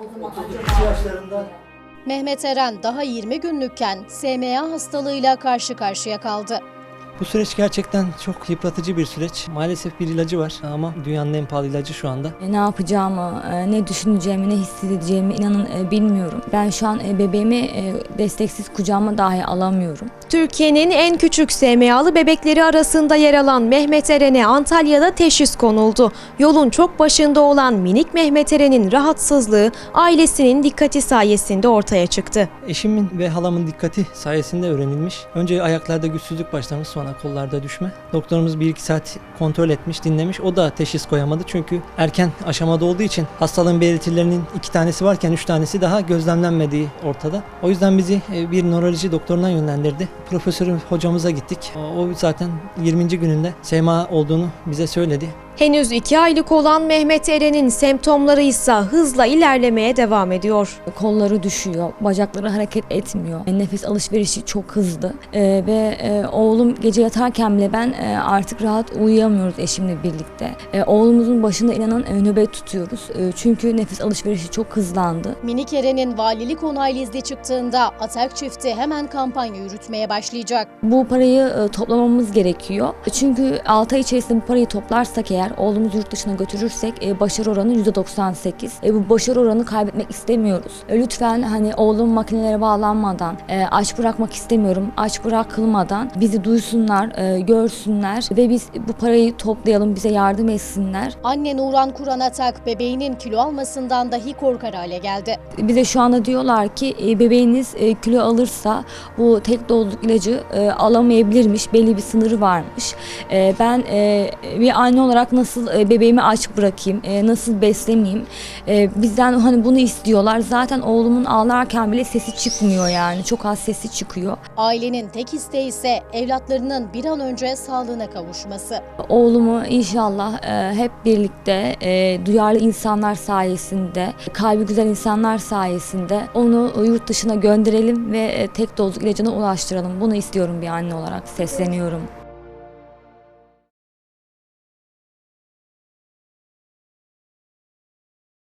32 yaşlarında Mehmet Eren daha 20 günlükken SMA hastalığıyla karşı karşıya kaldı. Bu süreç gerçekten çok yıpratıcı bir süreç. Maalesef bir ilacı var ama dünyanın en pahalı ilacı şu anda. E, Ne yapacağımı, e, ne düşüneceğimi, ne hissedeceğimi inanın e, bilmiyorum. Ben şu an bebeğimi desteksiz kucağıma dahi alamıyorum. Türkiye'nin en küçük SMA'lı bebekleri arasında yer alan Mehmet Eren'e Antalya'da teşhis konuldu. Yolun çok başında olan minik Mehmet Eren'in rahatsızlığı ailesinin dikkati sayesinde ortaya çıktı. Eşimin ve halamın dikkati sayesinde öğrenilmiş. Önce ayaklarda güçsüzlük başlamış sonra kollarda düşme. Doktorumuz 1-2 saat kontrol etmiş, dinlemiş. O da teşhis koyamadı çünkü erken aşamada olduğu için hastalığın belirtilerinin iki tanesi varken üç tanesi daha gözlemlenmediği ortada. O yüzden bizi e, bir nöroloji doktoruna yönlendirdi. Profesör hocamıza gittik. O zaten 20. gününde SMA olduğunu bize söyledi. Henüz 2 aylık olan Mehmet Eren'in semptomları ise hızla ilerlemeye devam ediyor. Kolları düşüyor, bacakları hareket etmiyor. Nefes alışverişi çok hızlı E, ve e, oğlum gece yatarken bile ben e, artık rahat uyuyamıyoruz eşimle birlikte. E, oğlumuzun başında inanın e, nöbet tutuyoruz. E, çünkü nefes alışverişi çok hızlandı. Minik Eren'in valilik onaylı izni çıktığında Atak çifti hemen kampanya yürütmeye başlayacak. Bu parayı e, toplamamız gerekiyor. Çünkü 6 ay içerisinde bu parayı toplarsak eğer, oğlumuzu yurt dışına götürürsek e, başarı oranı %98. E, bu başarı oranı kaybetmek istemiyoruz. E, lütfen hani oğlum makinelere bağlanmadan, e, aç bırakmak istemiyorum, aç bırakılmadan bizi duysunlar, e, görsünler ve biz bu parayı toplayalım, bize yardım etsinler. Anne Nuran Kur'an Atak bebeğinin kilo almasından dahi korkar hale geldi. Bize şu anda diyorlar ki e, bebeğiniz e, kilo alırsa bu tek dozluk ilacı e, alamayabilirmiş. Belli bir sınırı varmış. E, ben e, bir anne olarak nasıl e, bebeğimi aç bırakayım, e, nasıl beslemeyeyim? E, bizden hani bunu istiyorlar. Zaten oğlumun ağlarken bile sesi çıkmıyor yani. Çok az sesi çıkıyor. Ailenin tek isteği ise evlatlarının bir an önce sağlığına kavuşması. Oğlumu inşallah e, hep birlikte e, duyarlı insanlar sayesinde, kalbi güzel insanlar sayesinde onu yurt dışına gönderelim ve e, tek dozluk ilacına ulaştıralım. Bunu istiyorum bir anne olarak sesleniyorum.